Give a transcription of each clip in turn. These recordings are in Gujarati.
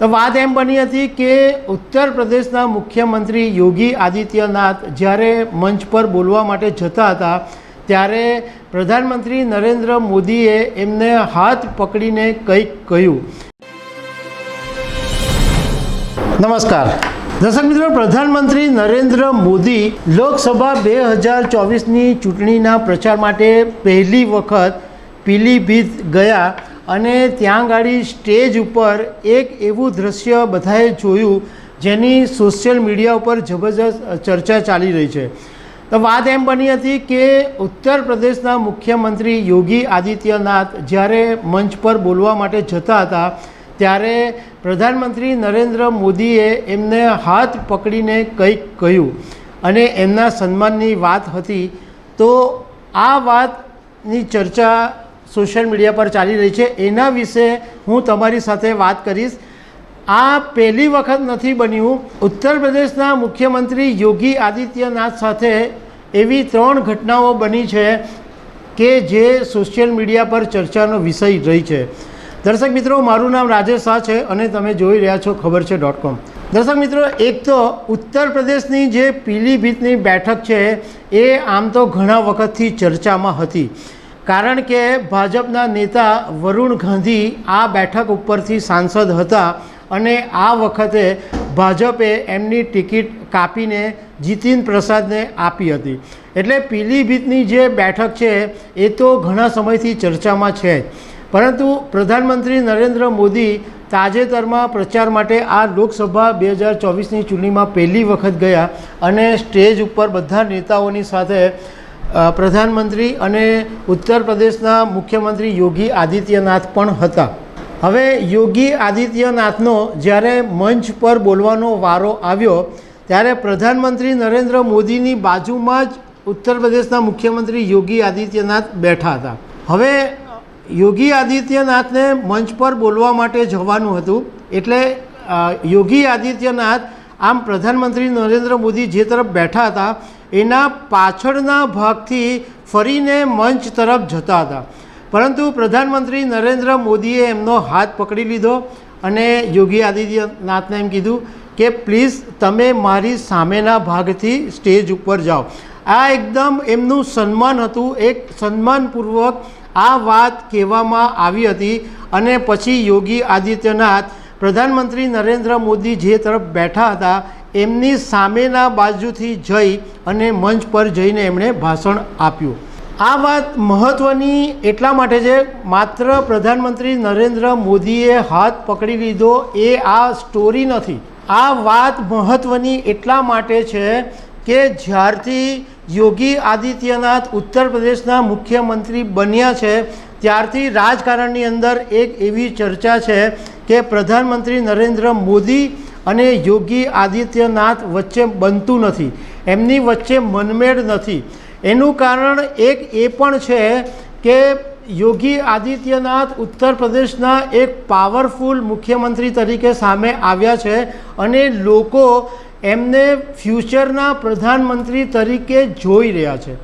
તો વાત એમ બની હતી કે ઉત્તર પ્રદેશના મુખ્યમંત્રી યોગી આદિત્યનાથ જ્યારે મંચ પર બોલવા માટે જતા હતા, ત્યારે પ્રધાનમંત્રી નરેન્દ્ર મોદીએ એમને હાથ પકડીને કંઈક કહ્યું. નમસ્કાર. દર્શક મિત્રો, પ્રધાનમંત્રી નરેન્દ્ર મોદી લોકસભા બે હજાર ચોવીસની ચૂંટણીના પ્રચાર માટે પહેલી વખત પીલીભીત ગયા. અને ત્યાં ગાડી સ્ટેજ ઉપર એક એવું દ્રશ્ય બધાએ જોયું, જેની સોશિયલ મીડિયા ઉપર જબરજસ્ત ચર્ચા ચાલી રહી છે. તો વાત એમ બની હતી કે ઉત્તર પ્રદેશના મુખ્યમંત્રી યોગી આદિત્યનાથ જ્યારે મંચ પર બોલવા માટે જતા હતા, ત્યારે પ્રધાનમંત્રી નરેન્દ્ર મોદીએ એમને હાથ પકડીને કંઈક કહ્યું અને એમના સન્માનની વાત હતી. તો આ વાતની ચર્ચા સોશિયલ મીડિયા પર ચાલી રહી છે. એના વિશે હું તમારી સાથે વાત કરીશ. આ પહેલી વખત નથી બન્યું. ઉત્તર પ્રદેશના મુખ્યમંત્રી યોગી આદિત્યનાથ સાથે એવી ત્રણ ઘટનાઓ બની છે કે જે સોશિયલ મીડિયા પર ચર્ચાનો વિષય રહી છે. દર્શક મિત્રો, મારું નામ રાજેશ શાહ છે અને તમે જોઈ રહ્યા છો ખબર છે ડોટ કોમ. દર્શક મિત્રો, એક તો ઉત્તર પ્રદેશની જે પીલીભીતની બેઠક છે, એ આમ તો ઘણા વખતથી ચર્ચામાં હતી. કારણ કે ભાજપના નેતા વરુણ ગાંધી આ બેઠક ઉપરથી સાંસદ હતા અને આ વખતે ભાજપે એમની ટિકિટ કાપીને જીતિન પ્રસાદને આપી હતી. એટલે પીલીભીતની જે બેઠક છે, એ તો ઘણા સમયથી ચર્ચામાં છે પરંતુ પ્રધાનમંત્રી નરેન્દ્ર મોદી તાજેતરમાં પ્રચાર માટે આ લોકસભા બે હજાર ચોવીસની ચૂંટણીમાં પહેલી વખત ગયા અને સ્ટેજ ઉપર બધા નેતાઓની સાથે પ્રધાનમંત્રી અને ઉત્તર પ્રદેશના મુખ્યમંત્રી યોગી આદિત્યનાથ પણ હતા. હવે યોગી આદિત્યનાથનો જ્યારે મંચ પર બોલવાનો વારો આવ્યો, ત્યારે પ્રધાનમંત્રી નરેન્દ્ર મોદીની બાજુમાં જ ઉત્તર પ્રદેશના મુખ્યમંત્રી યોગી આદિત્યનાથ બેઠા હતા. હવે યોગી આદિત્યનાથને મંચ પર બોલવા માટે જવાનું હતું, એટલે યોગી આદિત્યનાથ આમ પ્રધાનમંત્રી નરેન્દ્ર મોદી જે તરફ બેઠા હતા, એના પાછળના ભાગથી ફરીને મંચ તરફ જતા હતા. પરંતુ પ્રધાનમંત્રી નરેન્દ્ર મોદીએ એમનો હાથ પકડી લીધો અને યોગી આદિત્યનાથને એમ કીધું કે, પ્લીઝ, તમે મારી સામેના ભાગથી સ્ટેજ ઉપર જાઓ. આ એકદમ એમનું સન્માન હતું, એક સન્માનપૂર્વક આ વાત કહેવામાં આવી હતી અને પછી યોગી આદિત્યનાથ પ્રધાનમંત્રી નરેન્દ્ર મોદી જે તરફ બેઠા હતા, એમની સામેના બાજુથી જઈ અને મંચ પર જઈને એમણે ભાષણ આપ્યું. આ વાત મહત્ત્વની એટલા માટે છે, માત્ર પ્રધાનમંત્રી નરેન્દ્ર મોદીએ હાથ પકડી લીધો એ આ સ્ટોરી નથી. આ વાત મહત્ત્વની એટલા માટે છે કે જ્યારથી યોગી આદિત્યનાથ ઉત્તર પ્રદેશના મુખ્યમંત્રી બન્યા છે, ત્યારથી રાજકારણની અંદર એક એવી ચર્ચા છે કે પ્રધાનમંત્રી નરેન્દ્ર મોદી અને યોગી આદિત્યનાથ વચ્ચે બનતું નથી. એમની વચ્ચે મનમેળ નથી. એનું કારણ એક એ પણ છે કે યોગી આદિત્યનાથ ઉત્તર પ્રદેશના એક પાવરફુલ મુખ્યમંત્રી તરીકે સામે આવ્યા છે અને લોકો એમને ફ્યુચરના પ્રધાનમંત્રી તરીકે જોઈ રહ્યા છે.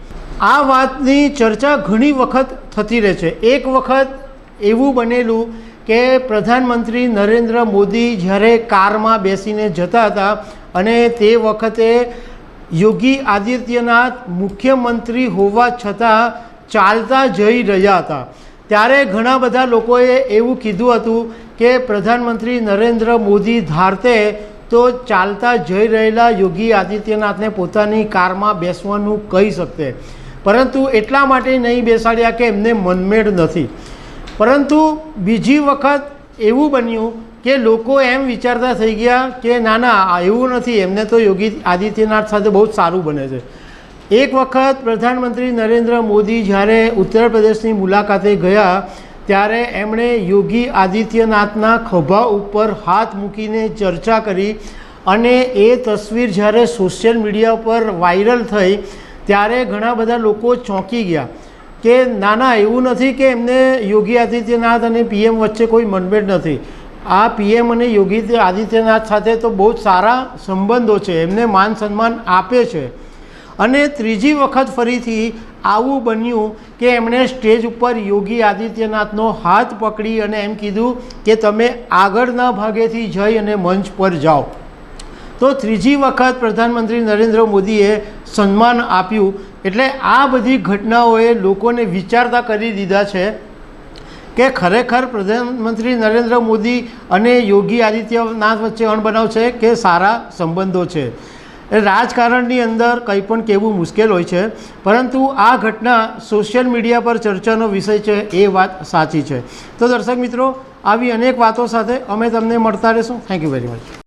આ વાતની ચર્ચા ઘણી વખત થતી રહે છે. એક વખત એવું બનેલું કે પ્રધાનમંત્રી નરેન્દ્ર મોદી જ્યારે કારમાં બેસીને જતા હતા અને તે વખતે યોગી આદિત્યનાથ મુખ્યમંત્રી હોવા છતાં ચાલતા જઈ રહ્યા હતા. ત્યારે ઘણા બધા લોકોએ એવું કીધું હતું કે પ્રધાનમંત્રી નરેન્દ્ર મોદી ધારતે તો ચાલતા જઈ રહેલા યોગી આદિત્યનાથને પોતાની કારમાં બેસવાનું કહી શકતે. પરંતુ એટલા માટે નહીં બેસાડ્યા કે એમને મનમેળ નથી. પરંતુ બીજી વખત એવું બન્યું કે લોકો એમ વિચારતા થઈ ગયા કે ના ના એવું નથી. એમને તો યોગી આદિત્યનાથ સાથે બહુ જ સારું બને છે. એક વખત પ્રધાનમંત્રી નરેન્દ્ર મોદી જ્યારે ઉત્તર પ્રદેશની મુલાકાતે ગયા, ત્યારે એમણે યોગી આદિત્યનાથના ખભા ઉપર હાથ મૂકીને ચર્ચા કરી અને એ તસવીર જ્યારે સોશિયલ મીડિયા પર વાયરલ થઈ, ત્યારે ઘણા બધા લોકો ચોંકી ગયા. કે ના ના એવું નથી કે એમને યોગી આદિત્યનાથ અને પીએમ વચ્ચે કોઈ મનભેદ નથી. આ પીએમ અને યોગી આદિત્યનાથ સાથે તો બહુ જ સારા સંબંધો છે. એમને માન સન્માન આપે છે. અને ત્રીજી વખત ફરીથી આવું બન્યું કે એમણે સ્ટેજ ઉપર યોગી આદિત્યનાથનો હાથ પકડી અને એમ કીધું કે તમે આગળના ભાગેથી જઈ અને મંચ પર જાઓ. તો ત્રીજી વખત પ્રધાનમંત્રી નરેન્દ્ર મોદીએ સન્માન આપ્યું એટલે આ બધી ઘટનાઓએ લોકોને વિચારતા કરી દીધા છે કે ખરેખર પ્રધાનમંત્રી નરેન્દ્ર મોદી અને યોગી આદિત્યનાથ વચ્ચે અણબનાવ છે કે સારા સંબંધો છે. રાજકારણની અંદર કંઈ પણ કહેવું મુશ્કેલ હોય છે, પરંતુ આ ઘટના સોશિયલ મીડિયા પર ચર્ચાનો વિષય છે એ વાત સાચી છે. તો દર્શક મિત્રો, આવી અનેક વાતો સાથે અમે તમને મળતા રહીશું. Thank you very much